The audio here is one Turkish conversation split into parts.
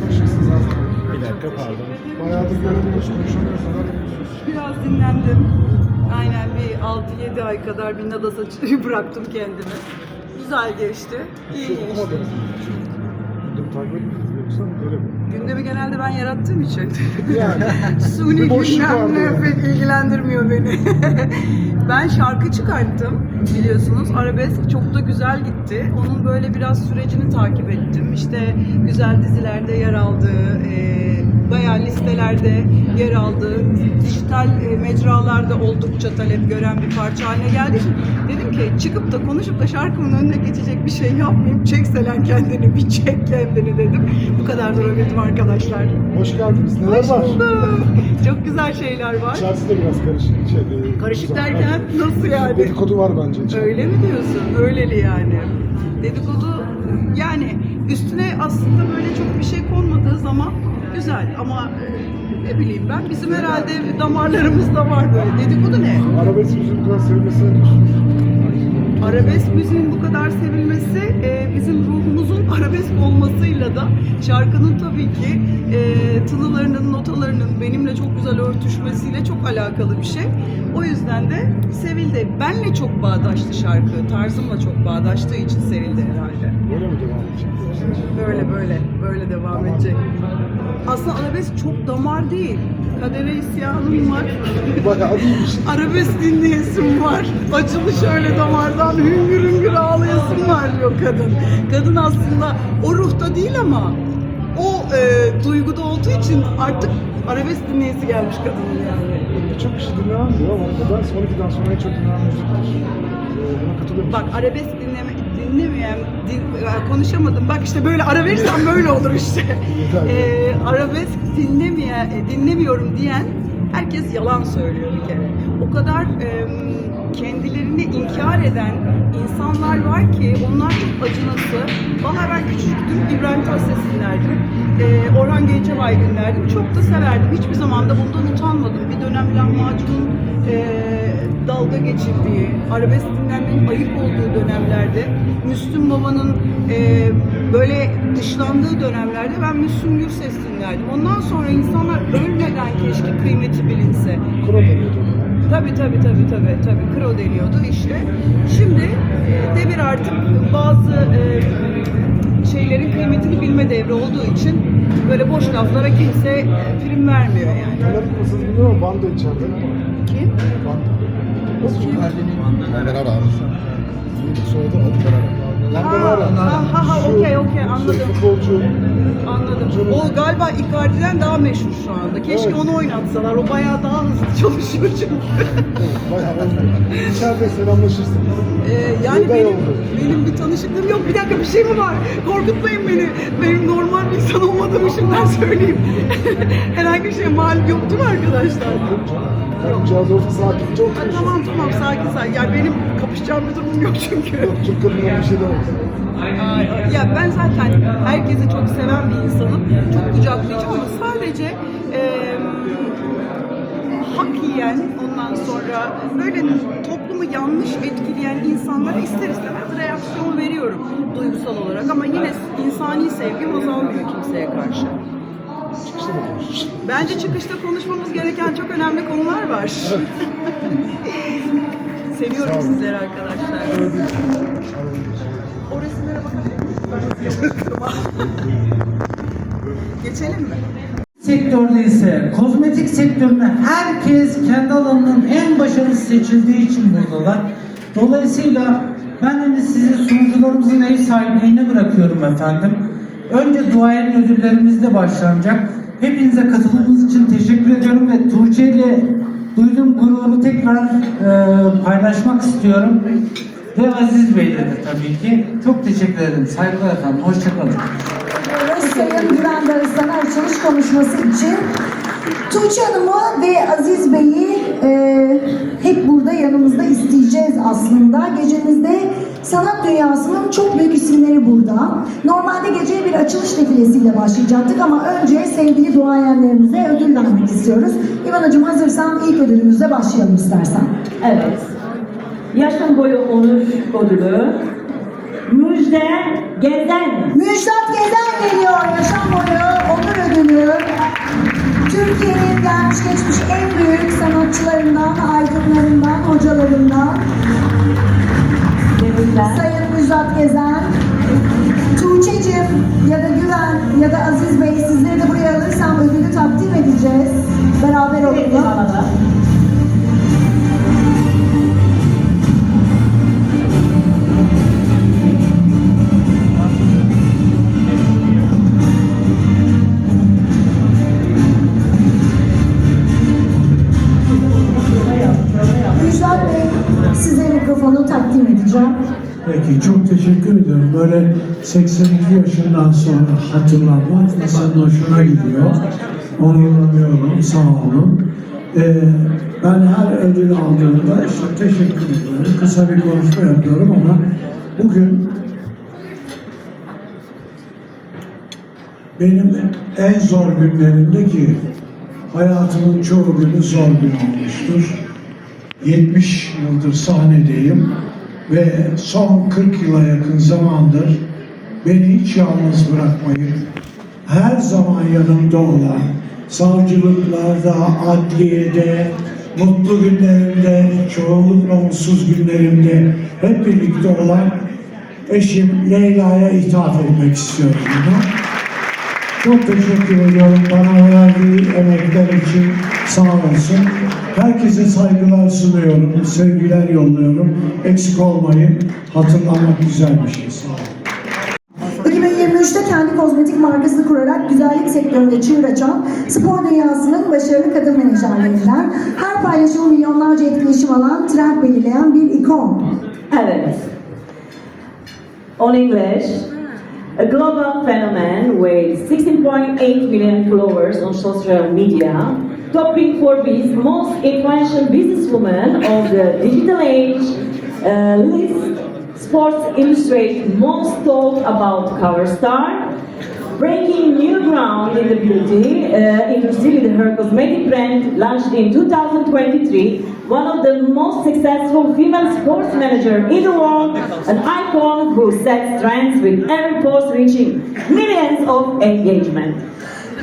Yaklaşıksınız zaten. Bir dakika pardon. Bayağıdır göremiyoruz, konuşamıyoruz. Biraz dinlendim. Aynen bir 6-7 ay kadar bir nadasa bıraktım kendimi. Güzel geçti. İyi geçti. okumadınız mı? Takip etmediniz yoksa öyle mi? Gündemi genelde ben yarattığım için. Yani. Suni vardı yani. pek ilgilendirmiyor beni. ben şarkı çıkarttım biliyorsunuz. Arabesk çok da güzel gitti. Onun böyle biraz sürecini takip ettim. İşte güzel dizilerde yer aldığı, e, bayağı listelerde yer aldığı, dijital e, mecralarda oldukça talep gören bir parça haline için dedim ki çıkıp da konuşup da şarkımın önüne geçecek bir şey yapmayayım. Çekselen kendini, bir çek kendini dedim. Bu kadar da arkadaşlar. Hoş geldiniz. Neler Hoş var? Çok güzel şeyler var. İçerisi de biraz karışık. Şey, e, Karışık güzel. derken nasıl yani? Dedikodu var bence içeride. Öyle mi diyorsun? Öyleli yani. Dedikodu yani üstüne aslında böyle çok bir şey konmadığı zaman güzel ama e, ne bileyim ben bizim herhalde damarlarımızda var böyle. Dedikodu ne? Arabesk müziğin bu kadar sevilmesine ne diyorsunuz? Arabesk müziğin bu kadar sevilmesi e, bizim ruhumuzun arabesk olmasıyla da şarkının tabii ki e, tınılarının, notalarının benimle çok güzel örtüşmesiyle çok alakalı bir şey. O yüzden de sevildi. Benle çok bağdaştı şarkı, tarzımla çok bağdaştığı için sevildi herhalde. Böyle mi devam edecek? Böyle böyle, böyle devam edecek. Aslında arabesk çok damar değil. Kadere isyanım var. Bayağı değilmiş. Arabesk dinleyesim var. Acılı şöyle damardan hüngür hüngür ağlayasım var diyor kadın. Kadın aslında o ruhta değil ama o e, duyguda olduğu için artık arabesk dinleyesi gelmiş kadının yani. Birçok kişi dinlemem diyor ama da son 12'den sonra en çok dinlenen müziktir. Ee, Buna? Bak arabesk dinleme, dinlemeyen, din- konuşamadım. Bak işte böyle ara verirsen böyle olur işte. E, arabesk dinlemeye, e, dinlemiyorum diyen herkes yalan söylüyor bir kere. O kadar e, kendilerini inkar eden insanlar var ki onlar çok acınası. Vallahi ben küçüktüm İbrahim Tatlıses dinlerdim. E, Orhan Gencebay dinlerdim. Çok da severdim. Hiçbir zaman da bundan utanmadım. Bir dönem lahmacunun e, dalga geçildiği, arabesk dinlenmenin ayıp olduğu dönemlerde, Müslüm Baba'nın e, böyle dışlandığı dönemlerde ben Müslüm Gürses dinlerdim. Ondan sonra insanlar ölmeden keşke kıymeti bilinse. Kura. Tabii tabii tabii tabii tabii kro deniyordu işte. Şimdi e, devir artık bazı e, şeylerin kıymetini bilme devri olduğu için böyle boş laflara kimse e, prim vermiyor yani. Neler yapmasınız bilmiyorum ama Van da içeride. Kim? Van da. O kim? Beraber abi. Soyadı Alperer. Van Ha, ha, ha, okey, okey, anladım. Futbolcu. Anladım. O galiba Icardi'den daha meşhur şu anda. Keşke Evet. onu oynatsalar. O bayağı daha hızlı çalışıyor çünkü. Bayağı olmuyor. İçeride selamlaşırsınız. Ee, yani Yılda benim, oldu. benim bir tanışıklığım yok. Bir dakika bir şey mi var? Korkutmayın beni. Benim normal bir insan olmadığımı şimdiden söyleyeyim. Herhangi bir şey mal yok değil mi arkadaşlar? Kadıncağız orta sakin. Çok Ha, tamam tamam sakin sakin. Yani benim kapışacağım bir durumum yok çünkü. Yok Türk kadınlar bir şey. Ay, ay. Ya ben zaten herkesi çok seven bir insanım. Çok kucaklayıcı ama sadece eee hak yiyen ondan sonra böyle toplumu yanlış etkileyen insanlara ister istemez reaksiyon veriyorum duygusal olarak ama yine insani sevgim azalmıyor kimseye karşı. Çıkışta da konuşuruz. Bence çıkışta konuşmamız gereken çok önemli konular var. Seviyorum sizleri arkadaşlar. Resimlere bakabilir yapıştırma? Geçelim mi? sektörde ise kozmetik sektöründe herkes kendi alanının en başarılısı seçildiği için buradalar. Dolayısıyla ben hani sizi sunucularımızın ev sahipliğine bırakıyorum efendim. Önce duayen ödüllerimizle başlanacak. Hepinize katıldığınız için teşekkür ediyorum ve Tuğçe ile duyduğum gururu tekrar e, paylaşmak istiyorum. Ve Aziz Bey'le de tabii ki. Çok teşekkür ederim. Saygılar efendim. Hoşçakalın. ediyoruz Sayın Güven Darıstan'a açılış konuşması için. Tuğçe Hanım'ı ve Aziz Bey'i e, hep burada yanımızda isteyeceğiz aslında. Gecemizde sanat dünyasının çok büyük isimleri burada. Normalde geceye bir açılış defilesiyle başlayacaktık ama önce sevgili duayenlerimize ödül vermek istiyoruz. İvanacığım hazırsan ilk ödülümüzle başlayalım istersen. Evet. Yaşam boyu onur ödülü. Müjde Gezen. Müjdat Gezen geliyor. Yaşam boyu onur ödülü. Türkiye'nin gelmiş geçmiş en büyük sanatçılarından, aydınlarından, hocalarından. Tebrikler. Sayın Müjdat Gezen. Tuğçe'cim ya da Güven ya da Aziz Bey sizleri de buraya alırsam ödülü takdim edeceğiz. Beraber olalım. Evet, edeceğim. Peki çok teşekkür ediyorum. Böyle 82 yaşından sonra hatırlanmak insanın hoşuna gidiyor. Onurlanıyorum. Sağ olun. Ee, ben her ödül aldığımda işte teşekkür ediyorum. Kısa bir konuşma yapıyorum ama bugün benim en zor günlerimde ki hayatımın çoğu günü zor gün olmuştur. 70 yıldır sahnedeyim ve son 40 yıla yakın zamandır beni hiç yalnız bırakmayıp her zaman yanımda olan savcılıklarda, adliyede, mutlu günlerimde, çoğunlukla mutsuz günlerimde hep birlikte olan eşim Leyla'ya ithaf etmek istiyorum bunu. Çok teşekkür ediyorum bana verdiği emekler için sağ olsun. Herkese saygılar sunuyorum, sevgiler yolluyorum. Eksik olmayın, hatırlamak güzel bir şey. Sağ olun. 2023'te kendi kozmetik markasını kurarak güzellik sektöründe çığır açan spor dünyasının başarılı kadın menajerlerinden her paylaşımı milyonlarca etkileşim alan, trend belirleyen bir ikon. Evet. On English, a global phenomenon with 16.8 million followers on social media, topping Forbes most influential businesswoman of the digital age, uh, list Sports Illustrated most talked about cover star, breaking new ground in the beauty uh, industry with her cosmetic brand launched in 2023, one of the most successful female sports manager in the world, an icon who sets trends with every post reaching millions of engagement.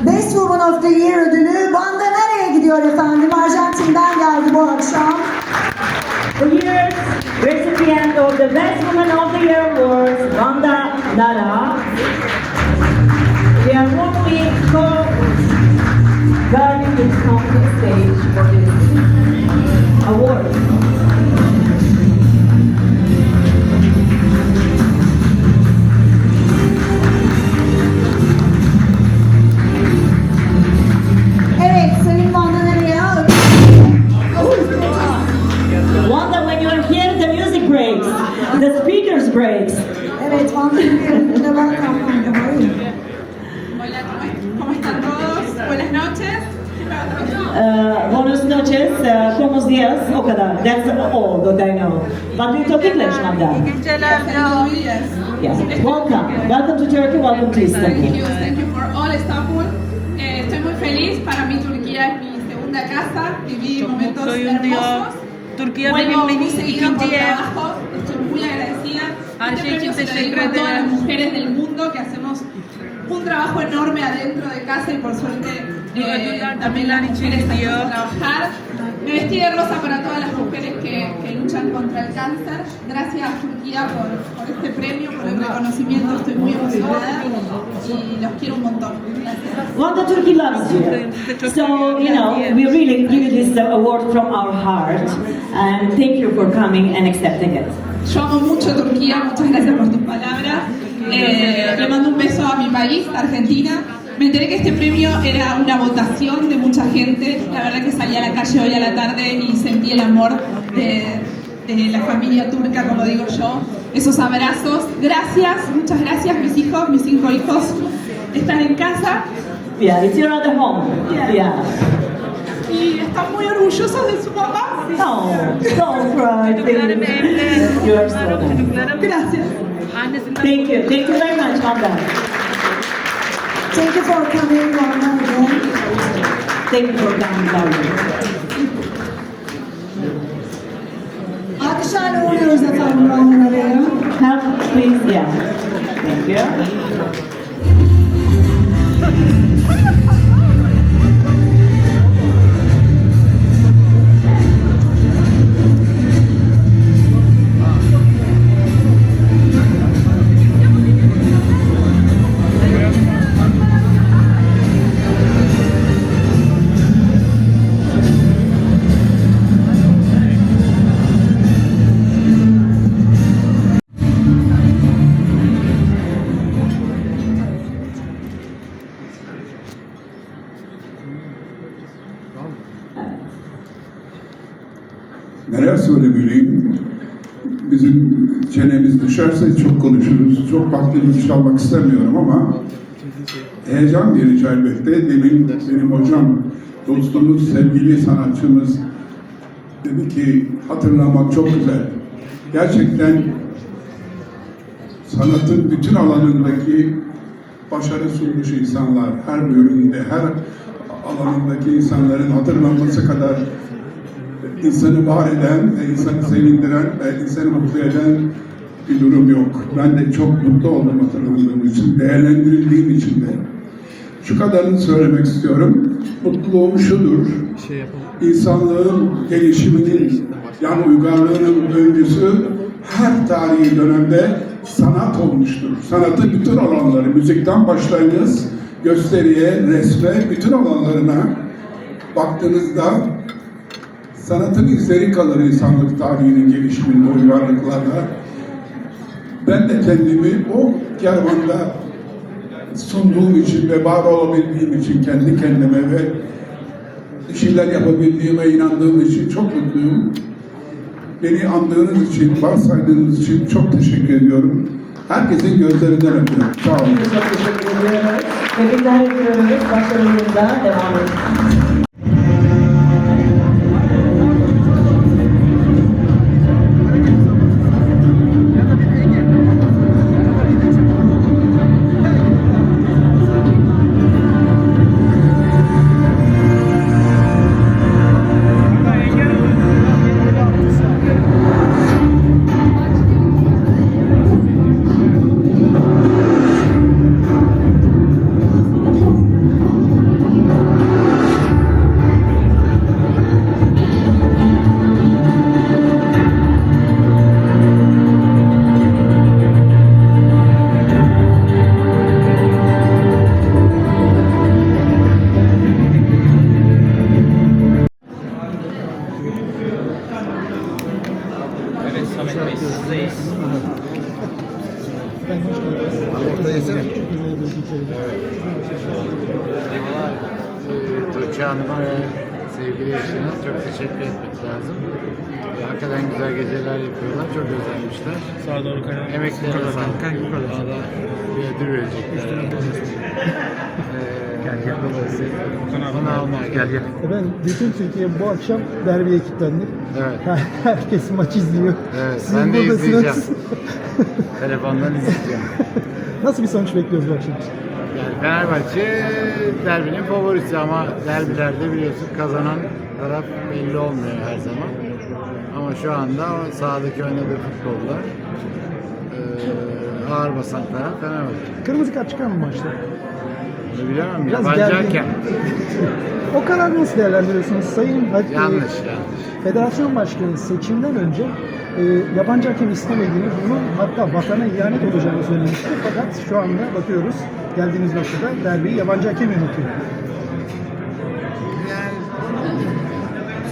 Best Woman of the Year ödülü Vanda nereye gidiyor efendim? Arjantin'den geldi bu akşam. The year's recipient of the Best Woman of the Year Awards, Wanda Nara. And what we called Garden is the stage for this award. O kadar. That's all that I know. But you talk English, Wanda? Yes. Yes. Welcome. Welcome to Turkey, welcome to Thank Istanbul. you, thank you for all Istanbul. Eh, estoy muy feliz. Para mí Turquía es mi segunda casa. Viví momentos hermosos. Vuelvo muy seguido por trabajo. Estoy muy agradecida. Her Este şey için teşekkür a todas las mujeres del mundo que hacemos un trabajo enorme adentro de casa y por suerte eh, también las mujeres salimos gidiyor. a trabajar. De rosa para todas las mujeres que, que luchan contra el cáncer. Gracias Turquía por, por este premio, por el reconocimiento. Estoy muy emocionada y los quiero un montón. Gracias. Wanda Turkey loves you. So, you know, we really give this award from our heart. And thank you for coming and accepting it. Yo amo mucho Turquía, muchas gracias por tus palabras. Eh, le mando un beso a mi país, Argentina. Me enteré que este premio era una votación de mucha gente. La verdad que salí a la calle hoy a la tarde y sentí el amor de, de la familia turca, como digo yo. Esos abrazos. Gracias, muchas gracias. Mis hijos, mis cinco hijos están en casa Yeah, it's your other home. Yeah. y están muy orgullosos de su papá. No, don't cry. Gracias. Annesinden Thank you. Thank you very much, Wanda. Thank you for coming Vanda again. Thank you for coming, darling. Alkışlarla uğurluyoruz efendim nereye? Help, please. Yeah. Thank you. Söylemeliyim? Bizim çenemiz düşerse çok konuşuruz. Çok vaktinizi çalmak istemiyorum ama heyecan verici elbette. Demin benim hocam, dostumuz, sevgili sanatçımız dedi ki hatırlamak çok güzel. Gerçekten sanatın bütün alanındaki başarı sunmuş insanlar, her bölümünde, her alanındaki insanların hatırlanması kadar insanı var eden, ve insanı sevindiren ve insanı mutlu eden bir durum yok. Ben de çok mutlu oldum hatırlandığım için, değerlendirildiğim için de. Şu kadarını söylemek istiyorum. Mutluluğum şudur. İnsanlığın gelişiminin, yani uygarlığının öncüsü her tarihi dönemde sanat olmuştur. Sanatı bütün alanları, müzikten başlayınız, gösteriye, resme, bütün alanlarına baktığınızda sanatın izleri kalır insanlık tarihinin gelişiminde, uygarlıklarda. Ben de kendimi o kervanda sunduğum için ve var olabildiğim için kendi kendime ve bir şeyler yapabildiğime inandığım için çok mutluyum. Beni andığınız için, varsaydığınız için çok teşekkür ediyorum. Herkesin gözlerinden öpüyorum. Sağ olun. Çok teşekkür ediyoruz. Tebrikler ediyoruz. Başarılarınızla devam edin. Daha da bir ödül verecekler. Gel gel. Ben bütün Türkiye bu akşam derbiye kilitlendi. Evet. Herkes maç izliyor. Evet, Siz ben de izleyeceğim. Telefondan izleyeceğim. Nasıl bir sonuç bekliyoruz bu akşam? Yani Fenerbahçe derbinin favorisi ama derbilerde biliyorsun kazanan taraf belli olmuyor her zaman. Ama şu anda sahadaki oynadığı futbolda ağır basan taraf Fenerbahçe. Kırmızı kart çıkar mı maçta? Bunu bilemem. Biraz Yabancı gergin. hakem. O kararı nasıl değerlendiriyorsunuz? Sayın Hak- Yanlış yanlış. Federasyon Başkanı seçimden önce e, yabancı hakem istemediğini, bunun hatta vatana ihanet olacağını söylemişti. Fakat şu anda bakıyoruz, geldiğimiz noktada derbiyi yabancı hakem yönetiyor. Yani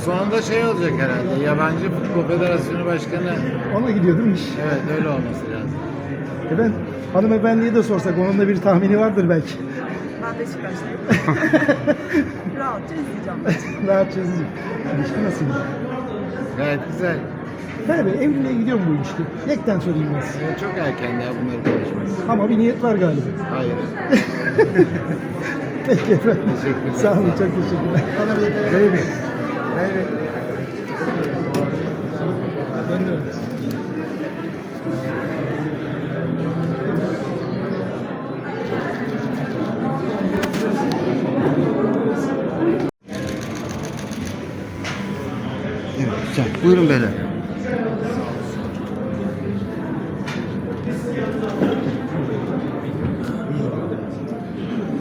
sonunda şey olacak herhalde. Yabancı Futbol Federasyonu Başkanı Ona gidiyor değil mi iş? evet öyle olması lazım. E ben hanımefendiye de sorsak onun da bir tahmini vardır belki. Ben Beşiktaşlıyım. Rahatça izleyeceğim. Rahatça izleyeyim. İlişki nasıl? Gayet güzel. Merhaba, evliliğe gidiyor mu bu ilişki? Yekten sorayım ben size. Çok erken ya bunları konuşmak. Ama bir niyet var galiba. Hayır. Peki efendim. Teşekkürler. Sağ olun, çok teşekkürler. Baby. Baby.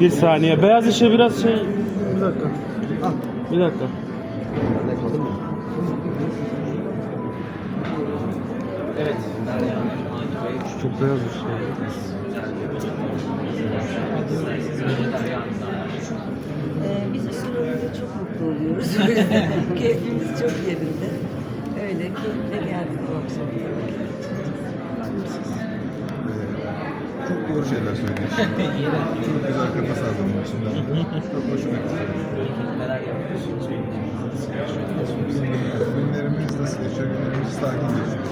Bir saniye. Beyaz ışığı biraz şey... Bir dakika. Al. Bir dakika. Evet. Çok beyaz ışığı. Ee, biz Üsküdar'da çok mutlu oluyoruz. Keyfimiz çok yerinde. Öyle keyifle geldik bu akşam. Doğru şeyler söylüyorsun. Çok güzel kafa sağladın içinden de. Çok hoşuma gitti. Neler yapıyorsunuz? Günlerimiz nasıl geçiyor? Günlerimiz sakin geçiyor.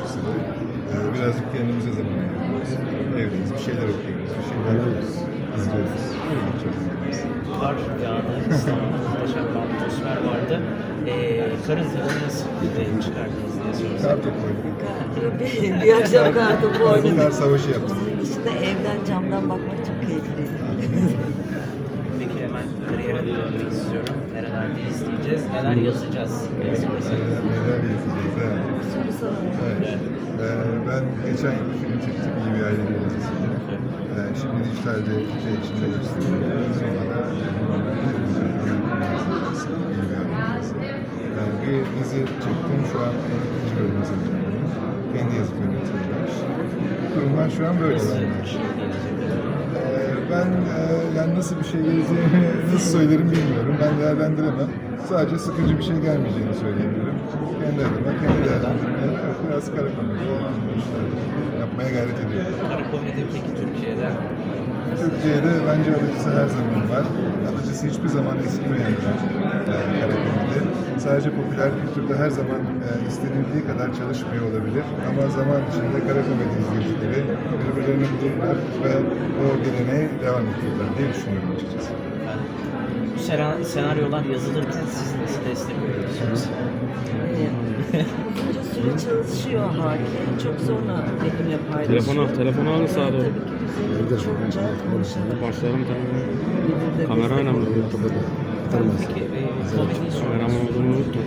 Ee, birazcık kendimize zaman ayırıyoruz. Evdeyiz, bir şeyler okuyoruz, bir şeyler izliyoruz. Kar yağdı. İstanbul'da muhteşem bir atmosfer vardı. Ee, karın tadını nasıl çıkardınız diye sorsam. Kar topu oynadık. Bir, bir akşam kartı bu Kar oynadık. savaşı yaptık. Dışında evden camdan bakmak çok keyifliydi. Peki hemen kariyere dönmek istiyorum. Nerelerde izleyeceğiz, neler yazacağız. Neler yazacağız, evet. Soru sorun. Evet. Ee, ben geçen yıl bir film çektim, iyi bir aile dizisiydi. Ee, şimdi dijitalde şey içinde gösteriyorum. Sonra da iyi bir aile bir dizi çektim, şu an onun ikinci bölümü hazırlıyorum. Kendi yazıp yönetiyorlar. Durumlar şu an böyle? Ee, Ben e, yani nasıl bir şey geleceğini nasıl söylerim bilmiyorum. Ben değerlendiremem. Sadece sıkıcı bir şey gelmeyeceğini söyleyebilirim. Kendi adıma, kendi değerlendirmeye biraz kara komedi işler yapmaya gayret ediyorum. Kara komedi peki Türkiye'de Türkiye'de bence alıcısı her zaman var. Alıcısı hiçbir zaman eskimeyen bir kara komedi. Sadece popüler kültürde her zaman e, istenildiği kadar çalışmıyor olabilir. Ama zaman içinde kara komedi izleyicileri birbirlerini bulurlar ve o geleneği devam ettirirler diye düşünüyorum açıkçası. Sena- senaryolar yazılırken siz nasıl destek veriyorsunuz? Ee, Uzunca süre çalışıyor Haki. Çok sonra benimle paylaşıyor. Telefonu al, telefonu alın sağa doğru. Tabii ki konuşalım. Başlarım tamam. Birbirine Kamera destek önemli. Peki e, komedi Kameraman olduğunu unutma.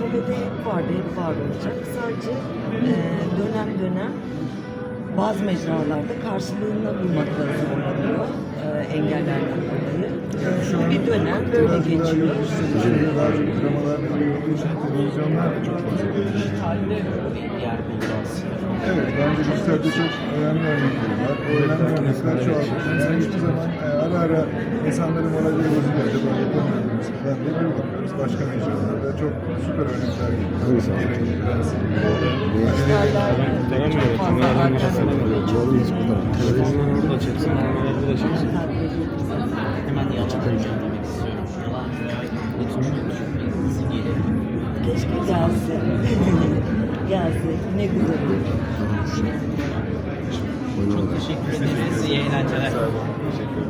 Komedi hep vardı, hep var olacak. Sadece e, dönem dönem bazı mecralarda karşılığını bulmakta zorlanıyor e, engellerden dolayı. Bir dönem böyle geçiyor. televizyonlar çok fazla dijitalde bir yer buldu. Evet, bence dijitalde çok önemli örnekleri var. O önemli örnekler çoğaldı. Mesela hiçbir zaman e, ara ara insanların morali bozuluyor. Acaba yapamıyoruz falan diye bir bakıyoruz. Başka mecralarda çok süper örnekler geliyor. Başlasana mı? Telefonlar orada çeksin, kameralar burada çeksin. Hemen yalan demek istiyorum. Keşke gelse. Gelse. Ne güzel olur. Çok teşekkür ederiz. İyi eğlenceler. Teşekkür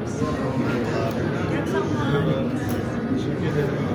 ederiz.